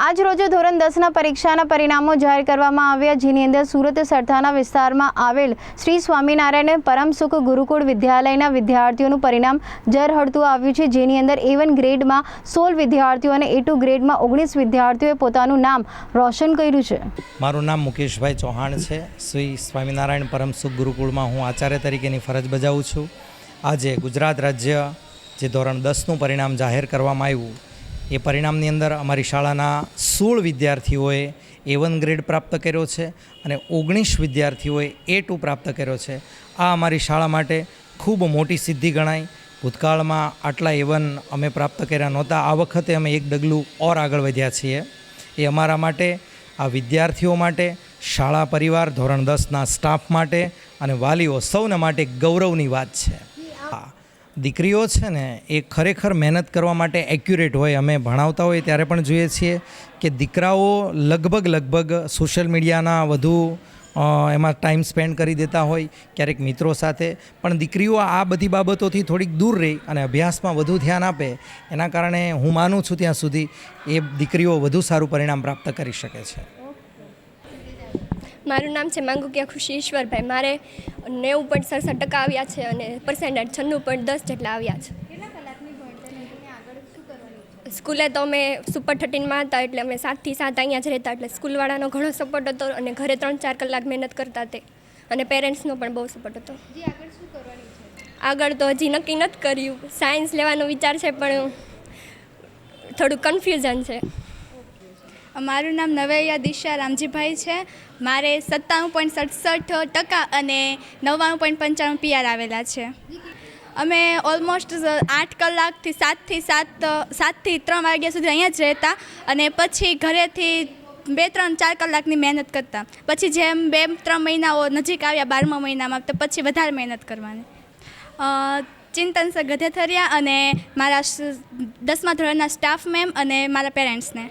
આજ રોજે ધોરણ દસના પરીક્ષાના પરિણામો જાહેર કરવામાં આવ્યા, જેની અંદર સુરત સરથાના વિસ્તારમાં આવેલ શ્રી સ્વામિનારાયણ પરમ સુખ ગુરુકુળ વિદ્યાલયના વિદ્યાર્થીઓનું પરિણામ જરહડતું આવ્યું છે, જેની અંદર એ વન ગ્રેડમાં સોળ વિદ્યાર્થીઓ અને એ ટુ ગ્રેડમાં ઓગણીસ વિદ્યાર્થીઓએ પોતાનું નામ રોશન કર્યું છે. મારું નામ મુકેશભાઈ ચૌહાણ છે. શ્રી સ્વામિનારાયણ પરમ સુખ ગુરુકુળમાં હું આચાર્ય તરીકેની ફરજ બજાવું છું. આજે ગુજરાત રાજ્ય જે ધોરણ દસનું પરિણામ જાહેર કરવામાં આવ્યું એ પરિણામની અંદર અમારી શાળાના સોળ વિદ્યાર્થીઓએ એ વન ગ્રેડ પ્રાપ્ત કર્યો છે અને ઓગણીસ વિદ્યાર્થીઓએ એ ટુ પ્રાપ્ત કર્યો છે. આ અમારી શાળા માટે ખૂબ મોટી સિદ્ધિ ગણાય. ભૂતકાળમાં આટલા એવન અમે પ્રાપ્ત કર્યા નહોતા. આ વખતે અમે એક ડગલું ઓર આગળ વધ્યા છીએ. એ અમારા માટે, આ વિદ્યાર્થીઓ માટે, શાળા પરિવાર, ધોરણ દસના સ્ટાફ માટે અને વાલીઓ સૌના માટે ગૌરવની વાત છે. દીકરીઓ છે ને, એ ખરેખર મહેનત કરવા માટે એક્યુરેટ હોય. અમે ભણાવતા હોય ત્યારે પણ જોઈએ છીએ કે દીકરાઓ લગભગ લગભગ સોશિયલ મીડિયાના વધુ એમાં ટાઈમ સ્પેન્ડ કરી દેતા હોય ક્યારેક મિત્રો સાથે. પણ દીકરીઓ આ બધી બાબતોથી થોડીક દૂર રહી અને અભ્યાસમાં વધુ ધ્યાન આપે. એના કારણે હું માનું છું ત્યાં સુધી એ દીકરીઓ વધુ સારું પરિણામ પ્રાપ્ત કરી શકે છે. મારું નામ છે માંગુકિયા ખુશી ઈશ્વરભાઈ. મારે નેવું પોઈન્ટ સડસઠ ટકા આવ્યા છે અને પર્સન્ટેજ છન્નું પોઈન્ટ દસ જેટલા આવ્યા છે. સ્કૂલે તો અમે સુપર થર્ટીનમાં હતા એટલે અમે સાતથી સાત અહીંયા જ રહેતા એટલે સ્કૂલવાળાનો ઘણો સપોર્ટ હતો અને ઘરે ત્રણ ચાર કલાક મહેનત કરતા તે. અને પેરેન્ટ્સનો પણ બહુ સપોર્ટ હતો. આગળ તો હજી નક્કી નથી કર્યું. સાયન્સ લેવાનો વિચાર છે પણ થોડું કન્ફ્યુઝન છે. મારું નામ નવૈયા દિશા રામજીભાઈ છે. મારે સત્તાણું પોઈન્ટ સડસઠ ટકા અને નવ્વાણું પોઈન્ટ પંચાણું પીઆર આવેલા છે. અમે ઓલમોસ્ટ આઠ કલાકથી સાતથી સાત, સાતથી ત્રણ વાગ્યા સુધી અહીંયા જ રહેતા અને પછી ઘરેથી બે, ત્રણ, ચાર કલાકની મહેનત કરતા. પછી જેમ બે, ત્રણ મહિનાઓ નજીક આવ્યા બારમા મહિનામાં, તો પછી વધારે મહેનત કરવાની. ચિંતન સર ગધેથરિયા અને મારા દસમા ધોરણના સ્ટાફ મેમ અને મારા પેરેન્ટ્સને.